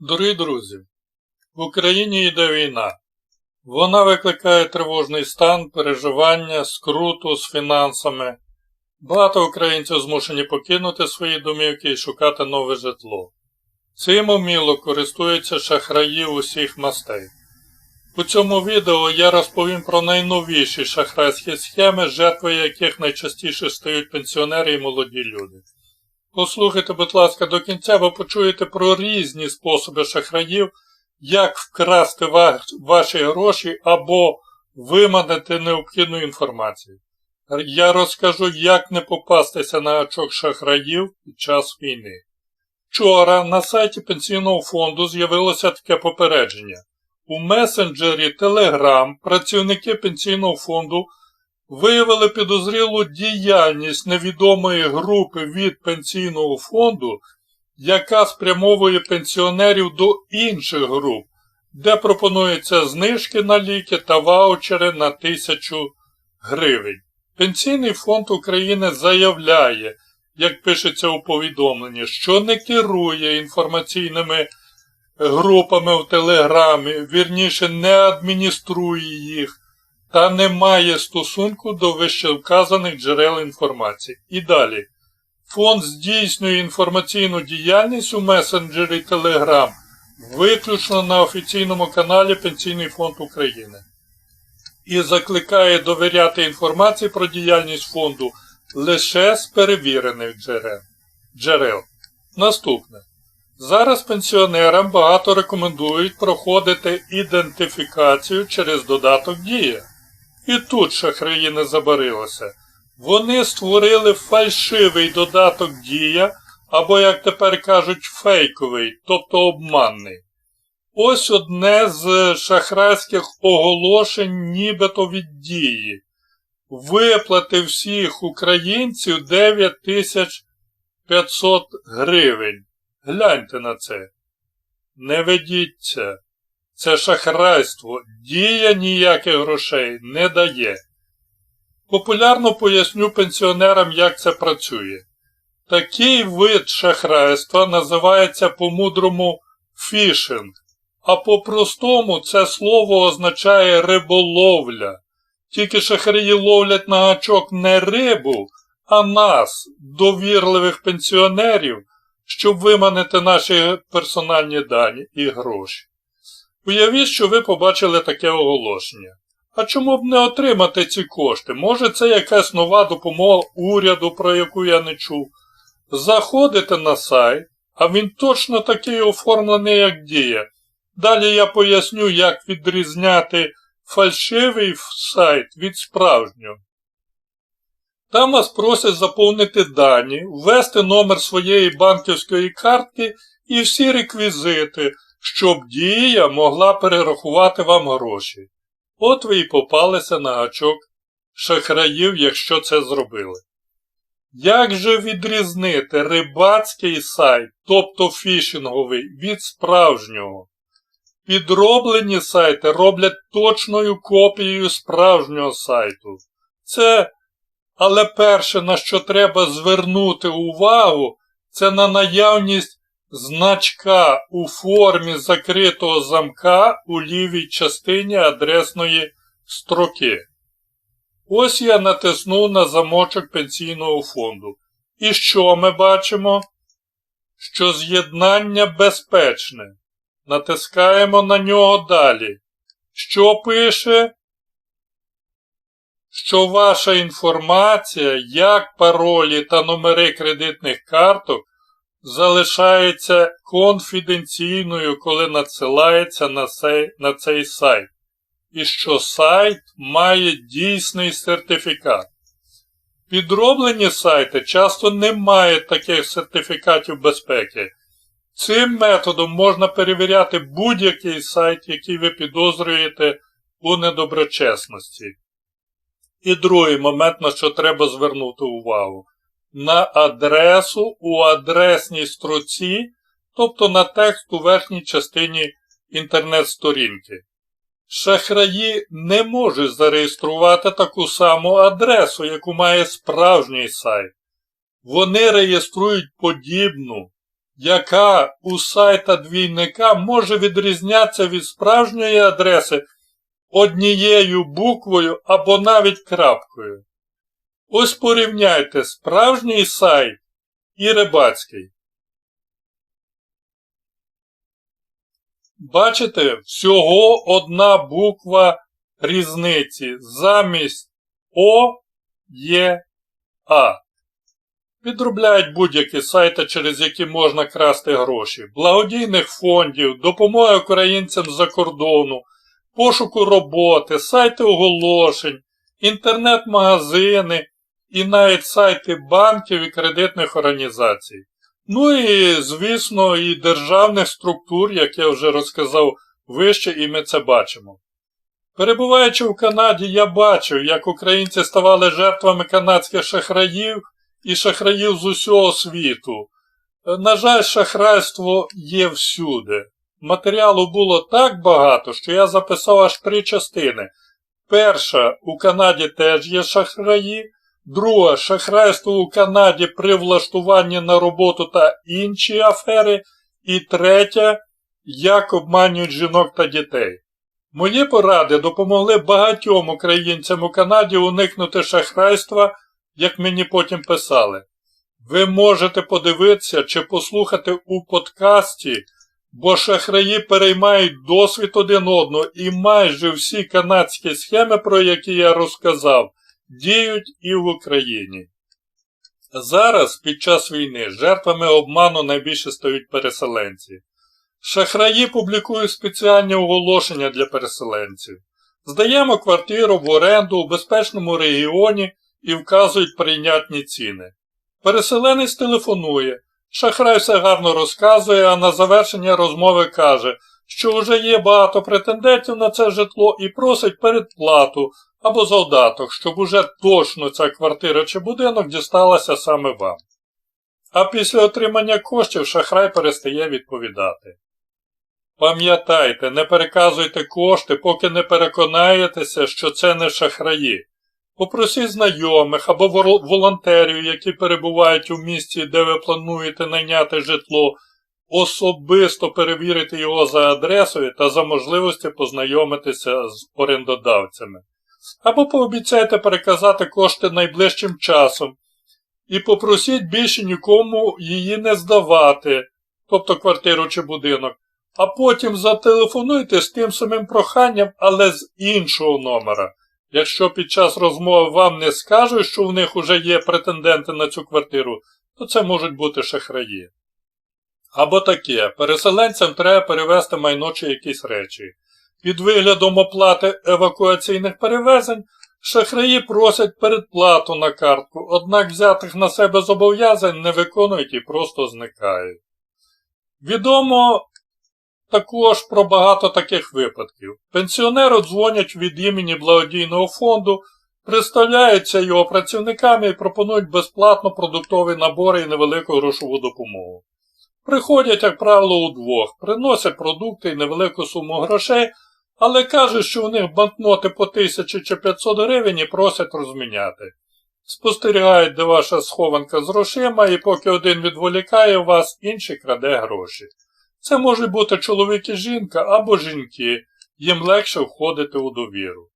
Дорогі друзі, в Україні йде війна. Вона викликає тривожний стан, переживання, скруту з фінансами. Багато українців змушені покинути свої домівки і шукати нове житло. Цим уміло користуються шахраї усіх мастей. У цьому відео я розповім про найновіші шахрайські схеми, жертвою яких найчастіше стають пенсіонери і молоді люди. Послухайте, будь ласка, до кінця ви почуєте про різні способи шахраїв, як вкрасти ваші гроші або виманити необхідну інформацію. Я розкажу, як не попастися на очок шахраїв під час війни. Вчора на сайті пенсійного фонду з'явилося таке попередження. У месенджері Telegram працівники пенсійного фонду виявили підозрілу діяльність невідомої групи від пенсійного фонду, яка спрямовує пенсіонерів до інших груп, де пропонуються знижки на ліки та ваучери на тисячу гривень. Пенсійний фонд України заявляє, як пишеться у повідомленні, що не керує інформаційними групами в Телеграмі, вірніше не адмініструє їх та не має стосунку до вищевказаних джерел інформації. І далі. Фонд здійснює інформаційну діяльність у месенджері Telegram виключно на офіційному каналі Пенсійний фонд України і закликає довіряти інформації про діяльність фонду лише з перевірених джерел. джерел. Наступне. Зараз пенсіонерам багато рекомендують проходити ідентифікацію через додаток Дія. І тут шахраї не забарилися. Вони створили фальшивий додаток Дія, або, як тепер кажуть, фейковий, тобто обманний. Ось одне з шахрайських оголошень нібито від Дії. Виплати всіх українців 9500 гривень. Гляньте на це. Не ведіться. Це шахрайство. Дія ніяких грошей не дає. Популярно поясню пенсіонерам, як це працює. Такий вид шахрайства називається по-мудрому фішинг, а по-простому це слово означає риболовля. Тільки шахраї ловлять на гачок не рибу, а нас, довірливих пенсіонерів, щоб виманити наші персональні дані і гроші. Уявіть, що ви побачили таке оголошення. А чому б не отримати ці кошти? Може це якась нова допомога уряду, про яку я не чув. Заходите на сайт, а він точно такий оформлений, як дія. Далі я поясню, як відрізняти фальшивий сайт від справжнього. Там вас просять заповнити дані, ввести номер своєї банківської картки і всі реквізити, щоб дія могла перерахувати вам гроші. От ви і попалися на гачок шахраїв, якщо це зробили. Як же відрізнити рибацький сайт, тобто фішинговий, від справжнього? Підроблені сайти роблять точною копією справжнього сайту. Це, але перше, на що треба звернути увагу, це на наявність значка у формі закритого замка у лівій частині адресної строки. Ось я натиснув на замочок пенсійного фонду. І що ми бачимо? Що з'єднання безпечне. Натискаємо на нього далі. Що пише? Що ваша інформація, як паролі та номери кредитних карток залишається конфіденційною, коли надсилається на цей, на цей сайт. І що сайт має дійсний сертифікат. Підроблені сайти часто не мають таких сертифікатів безпеки. Цим методом можна перевіряти будь-який сайт, який ви підозрюєте у недоброчесності. І другий момент, на що треба звернути увагу. На адресу у адресній строці, тобто на текст у верхній частині інтернет-сторінки. Шахраї не можуть зареєструвати таку саму адресу, яку має справжній сайт. Вони реєструють подібну, яка у сайта двійника може відрізнятися від справжньої адреси однією буквою або навіть крапкою. Ось порівняйте справжній сайт і рибацький. Бачите, всього одна буква різниці замість О є А. Підробляють будь-які сайти, через які можна красти гроші, благодійних фондів, допомоги українцям з-за кордону, пошуку роботи, сайти оголошень, інтернет-магазини і навіть сайти банків і кредитних організацій. Ну і, звісно, і державних структур, як я вже розказав вище, і ми це бачимо. Перебуваючи в Канаді, я бачив, як українці ставали жертвами канадських шахраїв і шахраїв з усього світу. На жаль, шахрайство є всюди. Матеріалу було так багато, що я записав аж три частини. Перша у Канаді теж є шахраї. Друга шахрайство у Канаді при влаштуванні на роботу та інші афери. І третя як обманюють жінок та дітей. Мої поради допомогли багатьом українцям у Канаді уникнути шахрайства, як мені потім писали. Ви можете подивитися чи послухати у подкасті, бо шахраї переймають досвід один одного і майже всі канадські схеми, про які я розказав, діють і в Україні. Зараз, під час війни, жертвами обману найбільше стають переселенці. Шахраї публікують спеціальні оголошення для переселенців. Здаємо квартиру в оренду у безпечному регіоні і вказують прийнятні ціни. Переселенець телефонує, шахрай все гарно розказує, а на завершення розмови каже, що вже є багато претендентів на це житло і просить передплату або завдаток, щоб уже точно ця квартира чи будинок дісталася саме вам. А після отримання коштів шахрай перестає відповідати. Пам'ятайте, не переказуйте кошти, поки не переконаєтеся, що це не шахраї. Попросіть знайомих або волонтерів, які перебувають у місті, де ви плануєте найняти житло, особисто перевірити його за адресою та за можливості познайомитися з орендодавцями. Або пообіцяйте переказати кошти найближчим часом і попросіть більше нікому її не здавати, тобто квартиру чи будинок, а потім зателефонуйте з тим самим проханням, але з іншого номера. Якщо під час розмови вам не скажуть, що в них вже є претенденти на цю квартиру, то це можуть бути шахраї. Або таке, переселенцям треба перевезти майно чи якісь речі. Під виглядом оплати евакуаційних перевезень шахраї просять передплату на картку, однак взятих на себе зобов'язань не виконують і просто зникають. Відомо також про багато таких випадків. Пенсіонеру дзвонять від імені благодійного фонду, представляються його працівниками і пропонують безплатно продуктові набори і невелику грошову допомогу. Приходять, як правило, удвох, приносять продукти і невелику суму грошей, але кажуть, що у них банкноти по 1000 чи 500 гривень і просять розміняти. Спостерігають, де ваша схованка з грошима, і поки один відволікає вас, інший краде гроші. Це може бути чоловік і жінка або жінки, їм легше входити у довіру.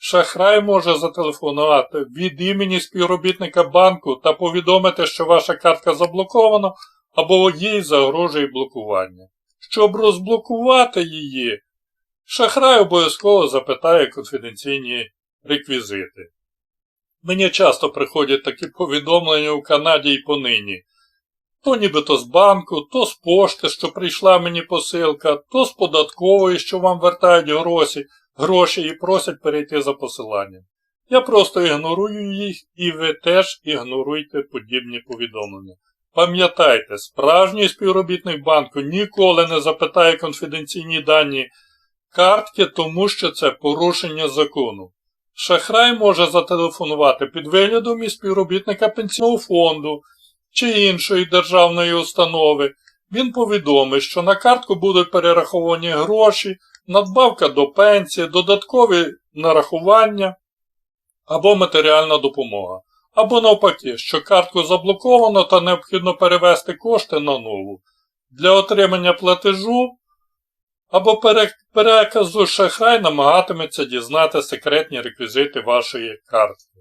Шахрай може зателефонувати від імені співробітника банку та повідомити, що ваша картка заблокована або їй загрожує блокування. Щоб розблокувати її, шахрай обов'язково запитає конфіденційні реквізити. Мені часто приходять такі повідомлення у Канаді і понині. То нібито з банку, то з пошти, що прийшла мені посилка, то з податкової, що вам вертають гроші, гроші і просять перейти за посиланням. Я просто ігнорую їх і ви теж ігноруйте подібні повідомлення. Пам'ятайте, справжній співробітник банку ніколи не запитає конфіденційні дані картки, тому що це порушення закону. Шахрай може зателефонувати під виглядом і співробітника пенсійного фонду чи іншої державної установи. Він повідомить, що на картку будуть перераховані гроші, надбавка до пенсії, додаткові нарахування або матеріальна допомога. Або навпаки, що картку заблоковано та необхідно перевести кошти на нову. для отримання платежу або переказу шахрай намагатиметься дізнати секретні реквізити вашої картки.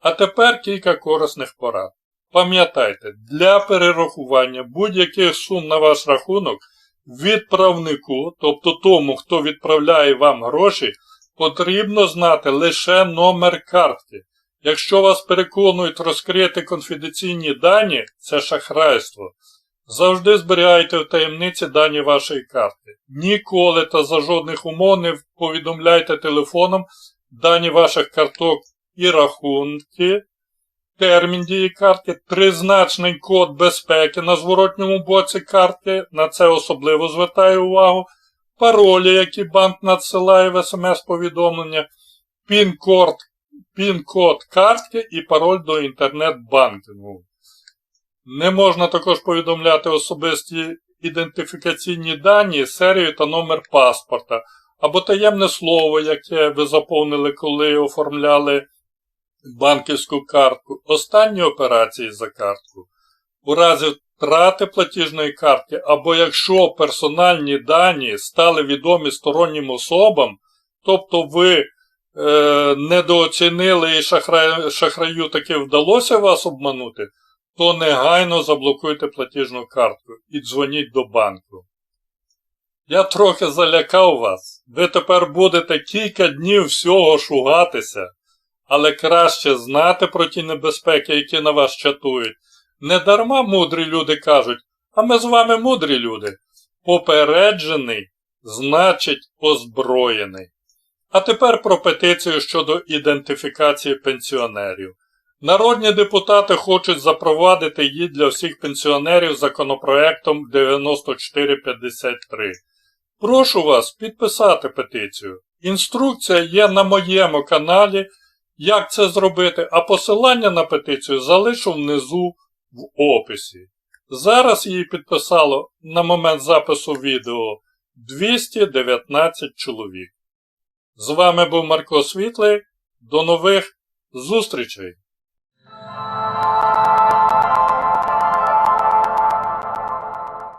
А тепер кілька корисних порад. Пам'ятайте, для перерахування будь-яких сум на ваш рахунок відправнику, тобто тому, хто відправляє вам гроші, потрібно знати лише номер картки. Якщо вас переконують розкрити конфіденційні дані, це шахрайство. Завжди зберігайте в таємниці дані вашої карти. Ніколи та за жодних умов не повідомляйте телефоном дані ваших карток і рахунки, термін дії картки, тризначний код безпеки на зворотньому боці картки, на це особливо звертаю увагу, паролі, які банк надсилає в смс-повідомлення, пін-код, пін-код картки і пароль до інтернет-банкінгу. Не можна також повідомляти особисті ідентифікаційні дані, серію та номер паспорта, або таємне слово, яке ви заповнили, коли оформляли банківську картку, останні операції за картку. У разі втрати платіжної картки, або якщо персональні дані стали відомі стороннім особам, тобто ви недооцінили і шахраю, таки вдалося вас обманути, то негайно заблокуйте платіжну картку і дзвоніть до банку. Я трохи залякав вас. Ви тепер будете кілька днів всього шугатися, але краще знати про ті небезпеки, які на вас чатують. Недарма мудрі люди кажуть, а ми з вами мудрі люди. Попереджений значить озброєний. А тепер про петицію щодо ідентифікації пенсіонерів. Народні депутати хочуть запровадити її для всіх пенсіонерів законопроектом 9453. Прошу вас підписати петицію. Інструкція є на моєму каналі, як це зробити, а посилання на петицію залишу внизу в описі. Зараз її підписало на момент запису відео 219 чоловік. З вами був Марко Світлий. До нових зустрічей!